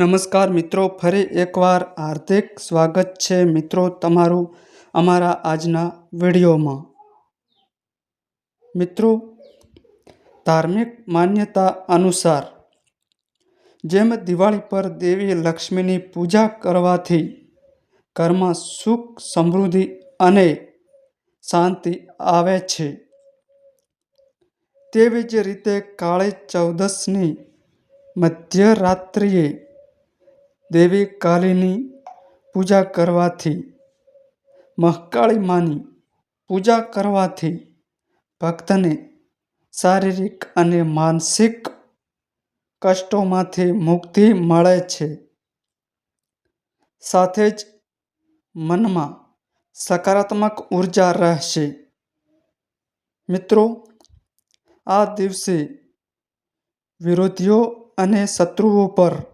નમસ્કાર મિત્રો, ફરી એકવાર હાર્દિક સ્વાગત છે મિત્રો તમારું અમારા આજના વિડીયોમાં. મિત્રો, ધાર્મિક માન્યતા અનુસાર જેમ દિવાળી પર દેવી લક્ષ્મીની પૂજા કરવાથી ઘરમાં સુખ, સમૃદ્ધિ અને શાંતિ આવે છે. તેવી જ રીતે કાળી ચૌદસની મધ્યરાત્રિએ દેવી કાલીની પૂજા કરવાથી, મહાકાળી માની પૂજા કરવાથી ભક્તને શારીરિક અને માનસિક કષ્ટોમાંથી મુક્તિ મળે છે. સાથે જ મનમાં સકારાત્મક ઊર્જા રહેશે. મિત્રો, આ દિવસે વિરોધીઓ અને શત્રુઓ પર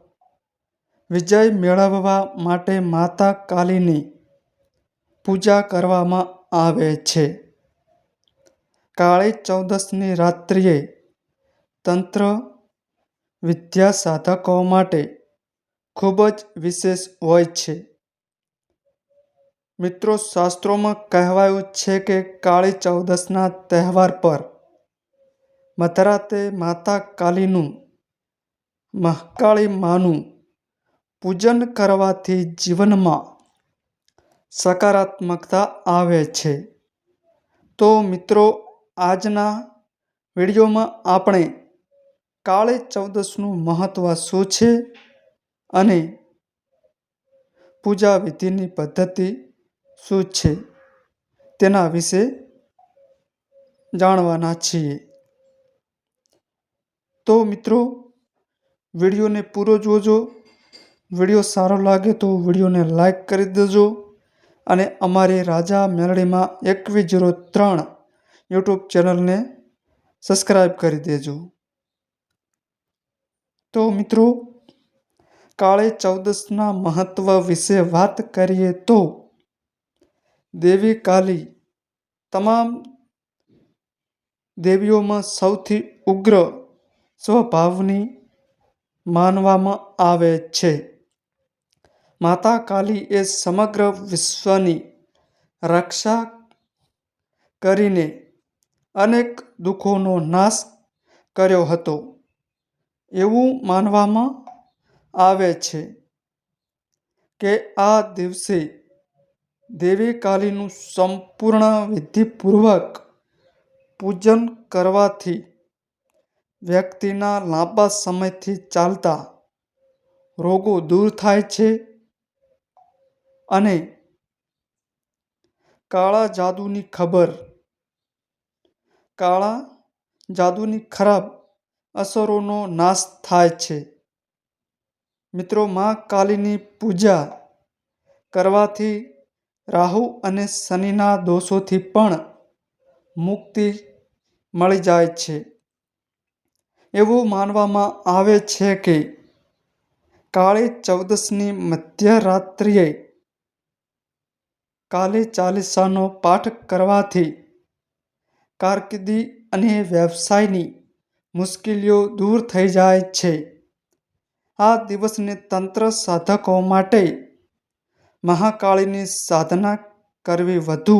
વિજય મેળવવા માટે માતા કાલીની પૂજા કરવામાં આવે છે. કાળી ચૌદસની રાત્રિએ તંત્ર વિદ્યા સાધકો માટે ખૂબ જ વિશેષ હોય છે. મિત્રો, શાસ્ત્રોમાં કહેવાયું છે કે કાળી ચૌદસના તહેવાર પર મધરાતે માતા કાલીનું મહાકાળી માનું પૂજન કરવાથી જીવનમાં સકારાત્મકતા આવે છે. તો મિત્રો, આજના વિડીયોમાં આપણે કાળી ચૌદસનું મહત્ત્વ શું છે અને પૂજા વિધિની પદ્ધતિ શું છે તેના વિશે જાણવાના છીએ. તો મિત્રો, વિડીયોને પૂરો જોજો. વીડિયો સારો લાગે તો વિડીયોને લાઈક કરી દેજો અને અમારી રાજા મેલડીમાં એકવીસ જીરો ત્રણ યુટ્યુબ ચેનલને સબસ્ક્રાઈબ કરી દેજો. તો મિત્રો, કાળે ચૌદસના મહત્વ વિશે વાત કરીએ તો દેવી કાલી તમામ દેવીઓમાં સૌથી ઉગ્ર સ્વભાવની માનવામાં આવે છે. માતા કાલી એ સમગ્ર વિશ્વની રક્ષા કરીને અનેક દુઃખોનો નાશ કર્યો હતો. એવું માનવામાં આવે છે કે આ દિવસે દેવી કાલીનું સંપૂર્ણ વિધિપૂર્વક પૂજન કરવાથી વ્યક્તિના લાંબા સમયથી ચાલતા રોગો દૂર થાય છે. અને કાળા જાદુની ખબર. કાળા જાદુની ખરાબ અસરોનો નાશ થાય છે. મિત્રો, મા કાલીની પૂજા કરવાથી રાહુ અને શનિના દોષોથી પણ મુક્તિ મળી જાય છે. એવું માનવામાં આવે છે કે કાળી ચૌદસની મધ્યરાત્રિએ કાલી ચાલીસાનો પાઠ કરવાથી કારકિર્દી અને વ્યવસાયની મુશ્કેલીઓ દૂર થઈ જાય છે. આ દિવસને તંત્ર સાધકો માટે મહાકાળીની સાધના કરવી વધુ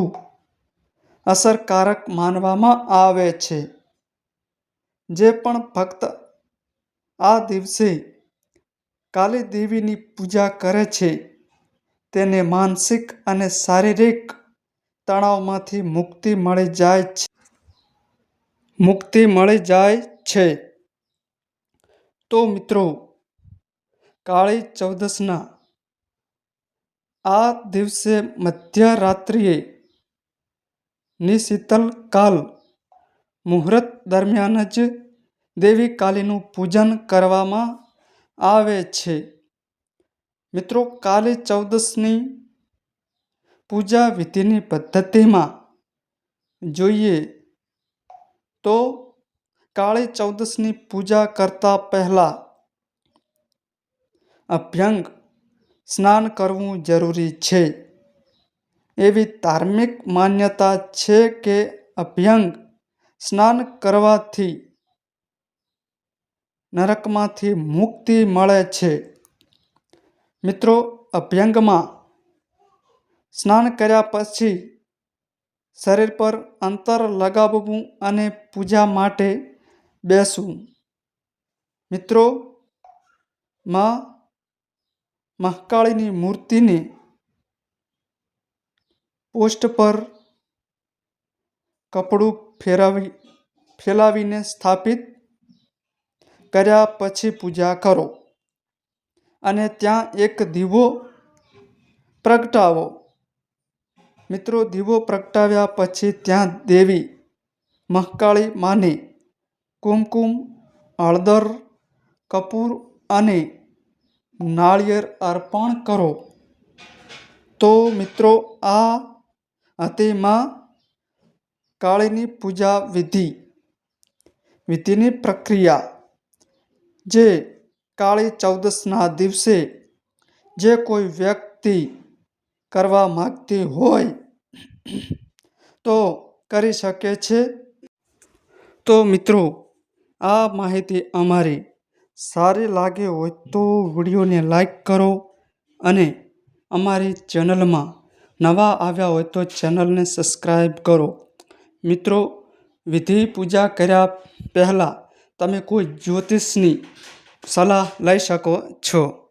અસરકારક માનવામાં આવે છે. જે પણ ભક્ત આ દિવસે કાલી દેવીની પૂજા કરે છે તેને માનસિક અને શારીરિક તણાવમાંથી મુક્તિ મળી જાય છે. મુક્તિ મળી જાય છે. તો મિત્રો, કાળી ચૌદસના આ દિવસે મધ્યરાત્રિએ નિશીતલ કાલ મુહૂર્ત દરમિયાન જ દેવી કાલીનું પૂજન કરવામાં આવે છે. મિત્રો કાળી ચૌદસની પૂજા વિધિની પદ્ધતિમાં જોઈએ તો કાળી ચૌદસની પૂજા કરતા પહેલા અભ્યંગ સ્નાન કરવું જરૂરી છે. એવી ધાર્મિક માન્યતા છે કે અભ્યંગ સ્નાન કરવાથી નરકમાંથી મુક્તિ મળે છે. મિત્રો અભ્યંગમાં સ્નાન કર્યા પછી શરીર પર અંતર લગાવવું અને પૂજા માટે બેસવું. મિત્રો, માં મહાકાળીની મૂર્તિને પોસ્ટ પર કપડું ફેરવી, ફેલાવીને સ્થાપિત કર્યા પછી પૂજા કરો. અને ત્યાં એક દીવો પ્રગટાવો. મિત્રો, દીવો પ્રગટાવ્યા પછી ત્યાં દેવી મહાકાળી માને, કુમકુમ, હળદર, કપૂર અને નાળિયેર અર્પણ કરો. તો મિત્રો, આ હતી માં કાળીની પૂજા વિધિ, વિધિની પ્રક્રિયા, જે કાળી ચૌદસના દિવસે જે કોઈ વ્યક્તિ કરવા માગતી હોય તો કરી શકે છે. તો મિત્રો, આ માહિતી અમારી સારી લાગે હોય તો વિડીયોને લાઈક કરો અને અમારી ચેનલમાં નવા આવ્યા હોય તો ચેનલને સબસ્ક્રાઈબ કરો. મિત્રો, વિધિ પૂજા કર્યા પહેલાં તમે કોઈ જ્યોતિષની સલાહ લઈ શકો છો.